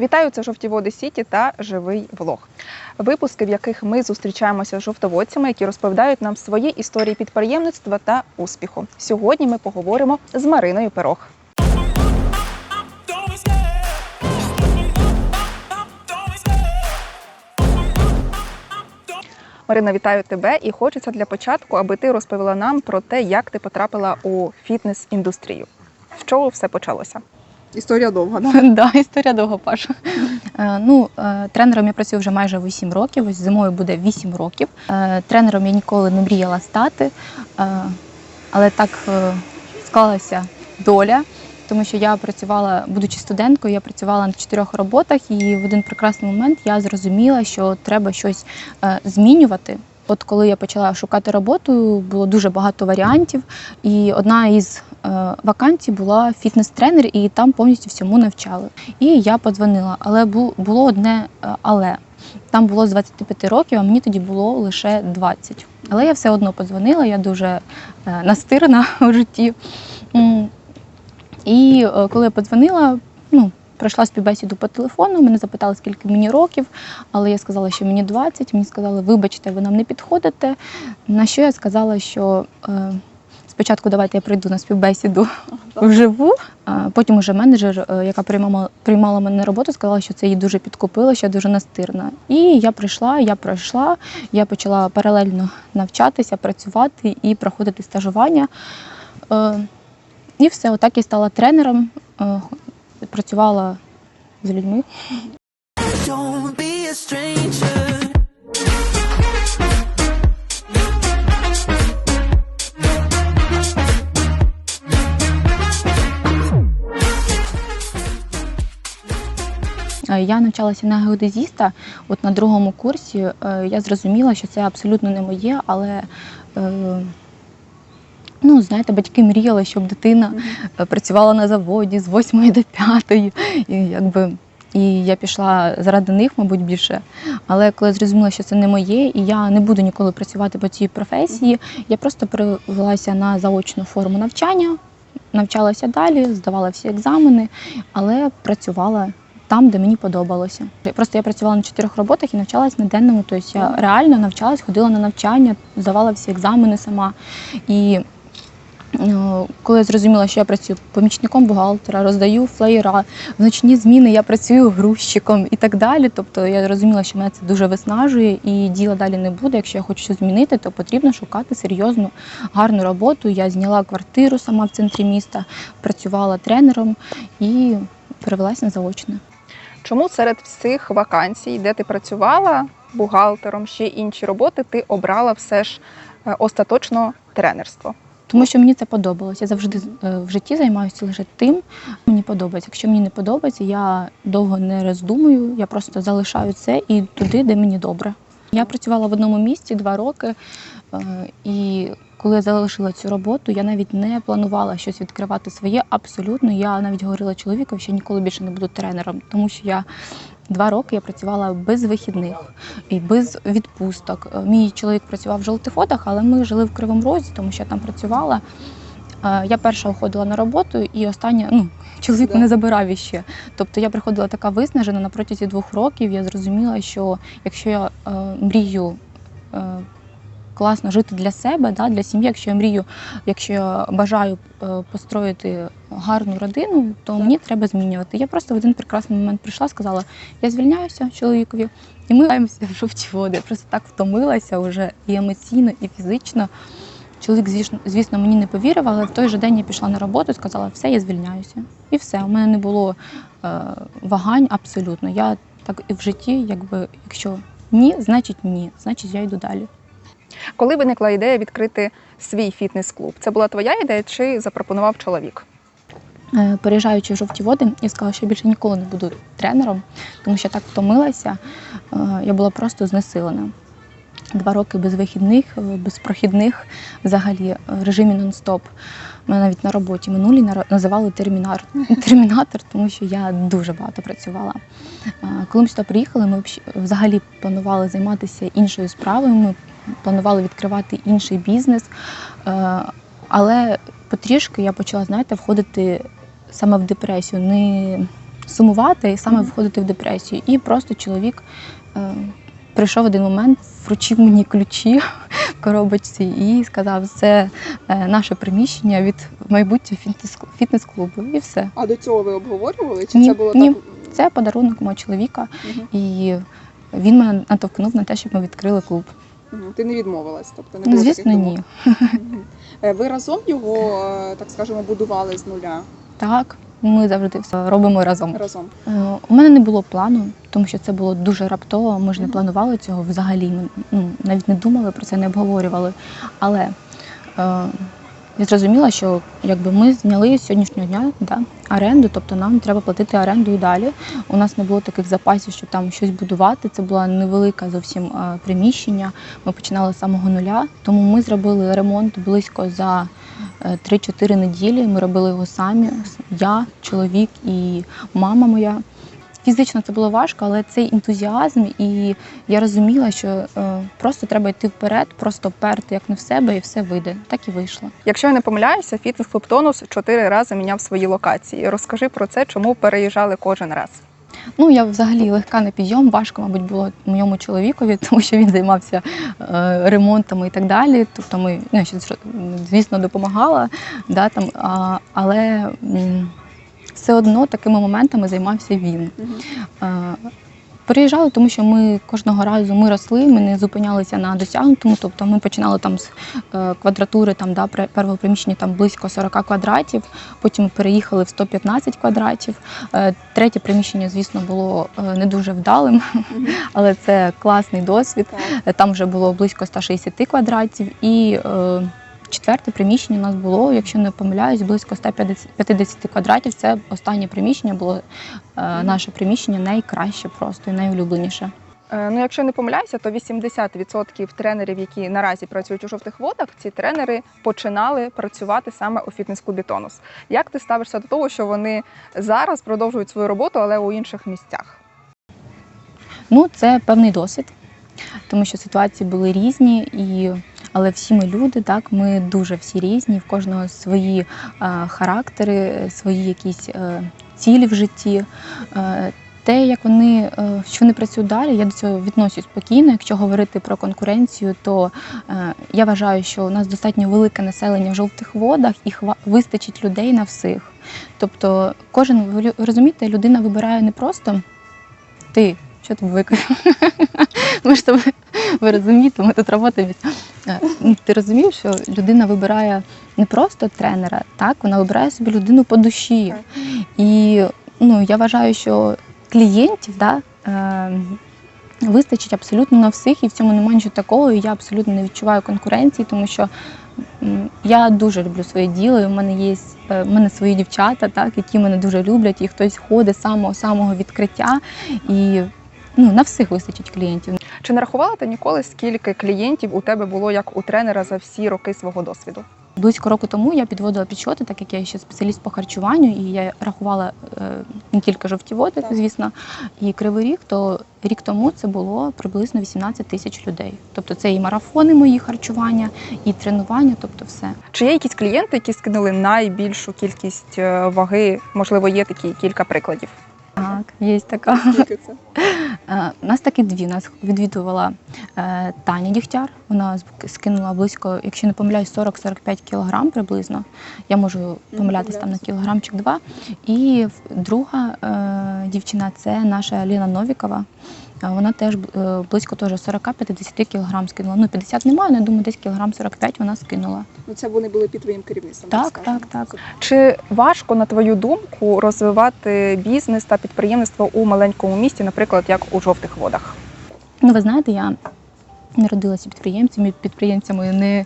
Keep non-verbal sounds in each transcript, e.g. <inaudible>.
Вітаю, це жовті води Сіті та живий влог. Випуски, в яких ми зустрічаємося з жовтоводцями, які розповідають нам свої історії підприємництва та успіху. Сьогодні ми поговоримо з Мариною Пирог. Марина, вітаю тебе і хочеться для початку, аби ти розповіла нам про те, як ти потрапила у фітнес-індустрію. З чого все почалося? Історія довга, да? <laughs> Да, історія довго, Паша. Е, Ну, е, тренером я працюю вже майже 8 років. Ось зимою буде 8 років. Е, Тренером я ніколи не мріяла стати, але так склалася доля. Тому що я працювала, будучи студенткою, я працювала на чотирьох роботах, і в один прекрасний момент я зрозуміла, що треба щось змінювати. От коли я почала шукати роботу, було дуже багато варіантів, і одна із е, вакансій була фітнес-тренер, і там повністю всьому навчали. І я подзвонила, але було одне е, але. Там було з 25 років, а мені тоді було лише 20. Але я все одно подзвонила, я дуже е, настирна <laughs> у житті. І коли я подзвонила, ну, пройшла співбесіду по телефону, мене запитали, скільки мені років, але я сказала, що мені 20. Мені сказали, вибачте, ви нам не підходите. На що я сказала, що спочатку давайте я прийду на співбесіду <laughs> вживу. Потім уже менеджер, е, яка приймала, приймала мене на роботу, сказала, що це її дуже підкупило, що я дуже настирна. І я прийшла, я пройшла, я почала паралельно навчатися, працювати і проходити стажування. Е, І все, отак я стала тренером, е, працювала з людьми. Don't be a. Я навчалася на геодезіста. От на другому курсі е, я зрозуміла, що це абсолютно не моє, але е, ну, знаєте, батьки мріяли, щоб дитина е, працювала на заводі з 8 до 5. І, якби, і я пішла заради них, мабуть, більше. Але коли я зрозуміла, що це не моє, і я не буду ніколи працювати по цій професії, я просто перевелася на заочну форму навчання, навчалася далі, здавала всі екзамени, але працювала там, де мені подобалося. Просто я працювала на чотирьох роботах і навчалась на денному. Тобто я реально навчалась, ходила на навчання, здавала всі екзамени сама. І е, коли я зрозуміла, що я працюю помічником бухгалтера, роздаю флеєра, в ночні зміни я працюю грузчиком і так далі. Тобто я зрозуміла, що мене це дуже виснажує і діла далі не буде. Якщо я хочу щось змінити, то потрібно шукати серйозну, гарну роботу. Я зняла квартиру сама в центрі міста, працювала тренером і перевелась на заочне. Чому серед всіх вакансій, де ти працювала бухгалтером, ще інші роботи, ти обрала все ж е, остаточно тренерство? Тому що мені це подобалося. Я завжди е, в житті займаюся лише тим, мені подобається. Якщо мені не подобається, я довго не роздумую, я просто залишаю це і туди, де мені добре. Я працювала в одному місці два роки, е, і коли я залишила цю роботу, я навіть не планувала щось відкривати своє. Абсолютно. Я навіть говорила чоловікові, що ніколи більше не буду тренером, тому що я два роки я працювала без вихідних і без відпусток. Мій чоловік працював в жовтифотах, але ми жили в Кривому Розі, тому що я там працювала. Е, Я перша уходила на роботу, і остання, ну, чоловік мене забирав іще. Тобто я приходила така виснажена на протязі двох років. Я зрозуміла, що якщо я е, мрію е, класно жити для себе, да, для сім'ї, якщо я мрію, якщо я бажаю е, построїти гарну родину, то мені треба змінювати. Я просто в один прекрасний момент прийшла, сказала, я звільняюся чоловікові, і ми граємося в жовті води. Я просто так втомилася вже і емоційно, і фізично. Чоловік, звісно, звісно, мені не повірив, але в той же день я пішла на роботу сказала, все, я звільняюся. І все. У мене не було е, вагань абсолютно. Я так і в житті, якби, якщо ні, значить ні, значить я йду далі. Коли виникла ідея відкрити свій фітнес-клуб? Це була твоя ідея чи запропонував чоловік? Е, Переїжджаючи в жовті води, я сказала, що більше ніколи не буду тренером, тому що так втомилася. Е, Я була просто знесилена. Два роки без вихідних, е, без прохідних, взагалі в режимі нон-стоп. Мене навіть на роботі минулі називали термінар, <laughs> термінатор, тому що я дуже багато працювала. Коли ми сюди приїхали, ми взагалі планували займатися іншою справою. Ми планували відкривати інший бізнес. Е, Але потрішки я почала, знаєте, входити саме в депресію. Не сумувати і саме входити в депресію. І просто чоловік е, прийшов в один момент, вручив мені ключі в коробочці і сказав, це е, наше приміщення від майбутнього фітнес- фітнес-клубу. І все. А до цього ви обговорювали? Чи Ні, це було ні. так? Це подарунок мого чоловіка, Мгм. і він мене натовкнув на те, щоб ми відкрили клуб. Ти не відмовилась, тобто не Ну, було звісно, таких ні. думок? Мгм. Е, Ви разом його, е, так скажемо, будували з нуля Так, ми завжди все робимо разом. разом. Е, У мене не було плану, тому що це було дуже раптово. Ми ж не планували цього взагалі. Ми ну, навіть не думали про це, не обговорювали. Але е, я зрозуміла, що якби ми зняли з сьогоднішнього дня да, оренду, тобто нам треба платити оренду і далі. У нас не було таких запасів, щоб там щось будувати. Це було невелике зовсім е, приміщення. Ми починали з самого нуля. Тому ми зробили ремонт близько за е, 3-4 неділі. Ми робили його самі. Я, чоловік і мама моя. Фізично це було важко, але цей ентузіазм, і я розуміла, що е, просто треба йти вперед, просто перти як не в себе, і все вийде. Так і вийшло. Якщо я не помиляюся, фітнес-клуб Тонус чотири рази міняв свої локації. Розкажи про це, чому переїжджали кожен раз. Ну я взагалі легка на підйом. Важко, мабуть, було моєму чоловікові, <laughs> тому що він займався е, ремонтами і так далі. Тобто ми ну, звісно допомагала, да, там, а, але м, все одно такими моментами займався він. Е, Переїжджали, тому що ми кожного разу ми росли, ми не зупинялися на досягнутому. Тобто ми починали там з е, квадратури, там да, першого приміщення там близько 40 квадратів. Потім переїхали в 115 квадратів. Е, Третє приміщення, звісно, було не дуже вдалим, <laughs> але це класний досвід. Там вже було близько 160 квадратів. І четверте приміщення у нас було, якщо не помиляюсь, близько 150 квадратів. Це останнє приміщення було е, наше приміщення найкраще просто і найулюбленіше. Е, Ну, якщо не помиляюся, то 80% тренерів, які наразі працюють у жовтих водах, ці тренери починали працювати саме у фітнес-клубі Тонус. Як ти ставишся до того, що вони зараз продовжують свою роботу, але у інших місцях? Ну, це певний досвід, тому що ситуації були різні, і, але всі ми люди, так, ми дуже всі різні, в кожного свої е, характери, свої якісь е, цілі в житті. Е, те, як вони, що вони працюють далі, я до цього відношусь спокійно. Якщо говорити про конкуренцію, то я вважаю, що у нас достатньо велике населення в жовтих водах і хва- вистачить людей на всіх. Тобто, кожен розумієте, людина вибирає не просто ти, що ти виконав. Ми ж тобі, ви розумієте, ми тут працюємо. Ну, Ти розумієш, що людина вибирає не просто тренера, так, вона вибирає собі людину по душі. І ну, я вважаю, що клієнтів да, е, вистачить абсолютно на всіх, і в цьому немає нічого такого. І я абсолютно не відчуваю конкуренції, тому що я дуже люблю своє діло. В мене є е, в мене свої дівчата, так, які мене дуже люблять, і хтось ходить з самого самого відкриття. І ну, на всіх вистачить клієнтів. Чи не рахувала ти ніколи, скільки клієнтів у тебе було як у тренера за всі роки свого досвіду? Близько року тому я підводила підсчоти, так як я ще спеціаліст по харчуванню, і я рахувала е, не тільки жовті води, звісно, і кривий рік, то рік тому це було приблизно 18 тисяч людей. Тобто це і марафони мої харчування, і тренування, тобто все. Чи є якісь клієнти, які скинули найбільшу кількість е, ваги? Можливо, є такі кілька прикладів. Так, <laughs> є така. Скільки це? Е, У нас таки дві. Нас відвідувала е, Таня Дігтяр. Вона скинула близько, якщо не помиляюсь, 40-45 кілограм приблизно. Я можу помилятися там на кілограмчик два. І друга е, дівчина це наша Ліна Новікова. Вона теж е, близько теж 40-50 кілограм скинула. Ну, 50 немає, але я думаю, десь кілограм 45 вона скинула. Ну, це вони були під твоїм керівництвом. Так, так, так, так. Чи важко, на твою думку, розвивати бізнес та підприємництво у маленькому місті, наприклад, як у жовтих водах? Ну, ви знаєте, я народилася підприємцем, і підприємцями не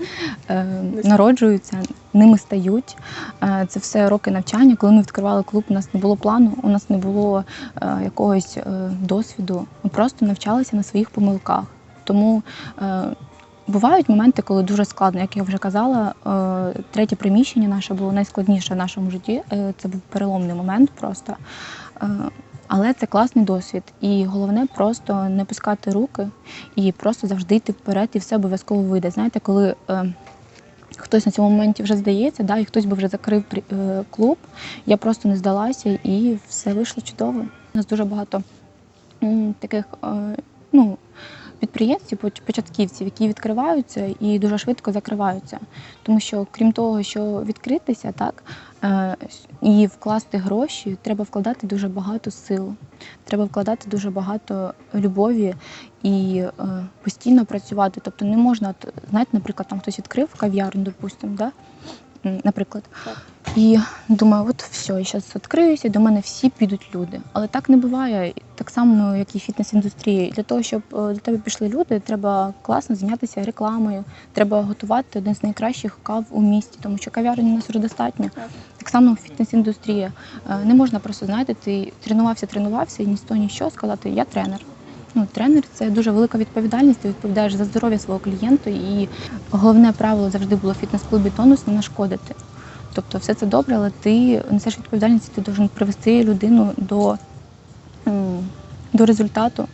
е, Не народжуються, ними стають. Е, це все роки навчання. Коли ми відкривали клуб, у нас не було плану, у нас не було е, якогось е, досвіду. Ми просто навчалися на своїх помилках. Тому е, бувають моменти, коли дуже складно, як я вже казала, е, третє приміщення наше було найскладніше в нашому житті. Е, це був переломний момент просто. Е, але це класний досвід. І головне просто не пускати руки і просто завжди йти вперед, і все обов'язково вийде. Знаєте, коли е, хтось на цьому моменті вже здається, да, і хтось би вже закрив е, клуб. Я просто не здалася і все вийшло чудово. У нас дуже багато таких е, ну, підприємців, початківців, які відкриваються і дуже швидко закриваються. Тому що, крім того, що відкритися, так е, і вкласти гроші, треба вкладати дуже багато сил. Треба вкладати дуже багато любові і е, постійно працювати. Тобто не можна, знаєте, наприклад, там хтось відкрив кав'ярню, допустимо, да? Наприклад. І думаю, от все, я зараз відкриюся, до мене всі підуть люди. Але так не буває. Так само, як і фітнес-індустрії. Для того, щоб е, до тебе пішли люди, треба класно зайнятися рекламою. Треба готувати один з найкращих кав у місті, тому що кав'ярень у нас вже достатньо. Так само фітнес-індустрія. Е, Не можна просто, знаєте, ти тренувався, тренувався і ні з того, ні з чого сказати, я тренер. Ну, тренер це дуже велика відповідальність. Ти відповідаєш за здоров'я свого клієнта. І головне правило завжди було в фітнес-клубі тонус не нашкодити. Тобто все це добре, але ти несеш відповідальність, ти повинен привести людину до, до результату.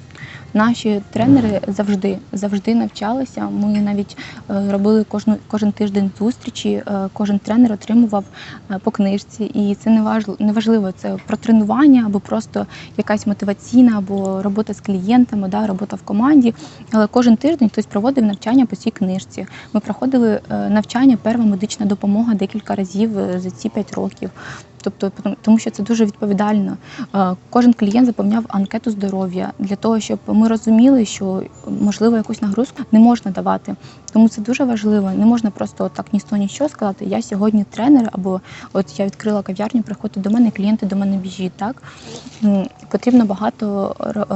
Наші тренери завжди завжди навчалися. Ми навіть е, робили кожну кожен тиждень зустрічі. е, Кожен тренер отримував е, по книжці, і це не важливо, не це про тренування або просто якась мотиваційна, або робота з клієнтами, да, робота в команді. Але кожен тиждень хтось проводив навчання по цій книжці. Ми проходили навчання перша медична допомога декілька разів за ці 5 років. Тобто, тому що це дуже відповідально. Е, Кожен клієнт заповняв анкету здоров'я для того, щоб ми розуміли, що можливо якусь нагрузку не можна давати. Тому це дуже важливо. Не можна просто так ні сто того, ні з чого сказати. Я сьогодні тренер, або от я відкрила кав'ярню, приходьте до мене, клієнти до мене біжіть. Так М, потрібно багато е,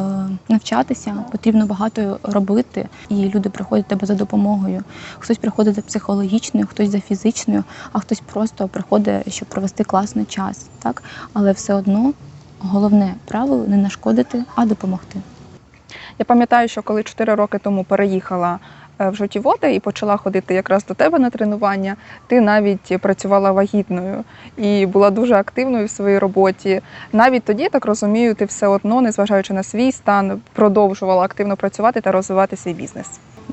навчатися, потрібно багато робити, і люди приходять до тебе за допомогою. Хтось приходить за психологічною, хтось за фізичною, а хтось просто приходить, щоб провести класний час. Так, але все одно головне правило не нашкодити, а допомогти. Я пам'ятаю, що коли 4 роки тому переїхала в жовті води і почала ходити якраз до тебе на тренування, ти навіть працювала вагітною і була дуже активною в своїй роботі. Навіть тоді, так розумію, ти все одно, незважаючи на свій стан, продовжувала активно працювати та розвивати свій бізнес.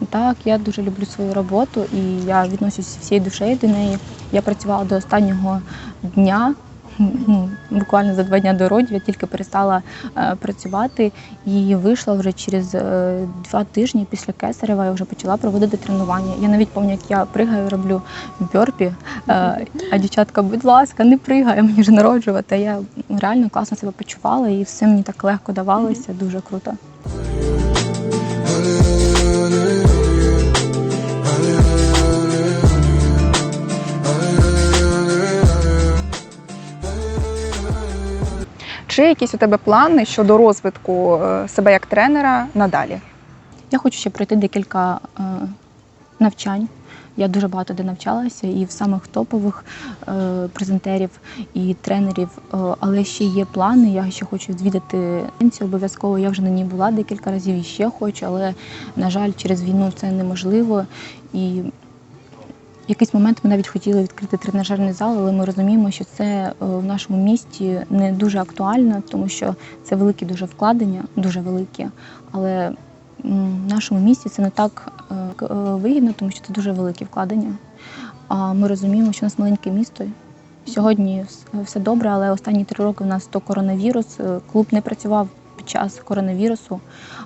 Так, я дуже люблю свою роботу і я відношусь всією душею до неї. Я працювала до останнього дня. Ну, буквально за два дні до родів я тільки перестала е, працювати і вийшла вже через е, два тижні після кесарева. Я вже почала проводити тренування. Я навіть пам'ятаю, як я пригаю, роблю бьорпі, е, а дівчатка, будь ласка, не пригай, мені вже народжувати. Я реально класно себе почувала і все мені так легко давалося, дуже круто. Чи якісь у тебе плани щодо розвитку е, себе як тренера надалі? Я хочу ще пройти декілька е, навчань. Я дуже багато де навчалася, і в самих топових е, презентерів і тренерів. Але ще є плани. Я ще хочу відвідати обов'язково. Я вже на ній була декілька разів і ще хочу, але на жаль, через війну це неможливо. І в якийсь момент ми навіть хотіли відкрити тренажерний зал, але ми розуміємо, що це е, в нашому місті не дуже актуально, тому що це великі дуже вкладення, дуже великі. Але в нашому місті це не так е, е, вигідно, тому що це дуже великі вкладення. А ми розуміємо, що у нас маленьке місто. Сьогодні все добре, але останні три роки у нас то коронавірус. Клуб не працював під час коронавірусу,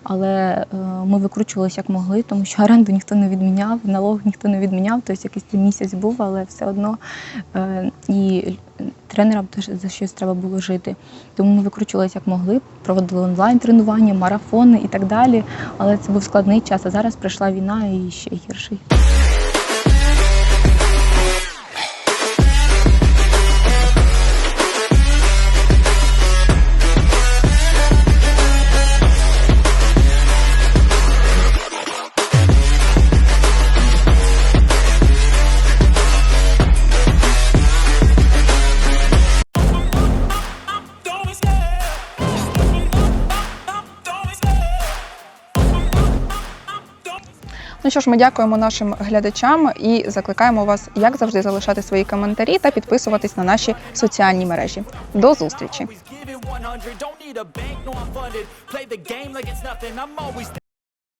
але е, ми викручувалися як могли, тому що оренду ніхто не відміняв, налог ніхто не відміняв. Тобто якийсь місяць був, але все одно е, і тренерам теж за щось треба було жити. Тому ми викручувалися як могли, проводили онлайн тренування, марафони і так далі. Але це був складний час. А зараз прийшла війна і ще гірший. Що ж, ми дякуємо нашим глядачам і закликаємо вас, як завжди, залишати свої коментарі та підписуватись на наші соціальні мережі. До зустрічі!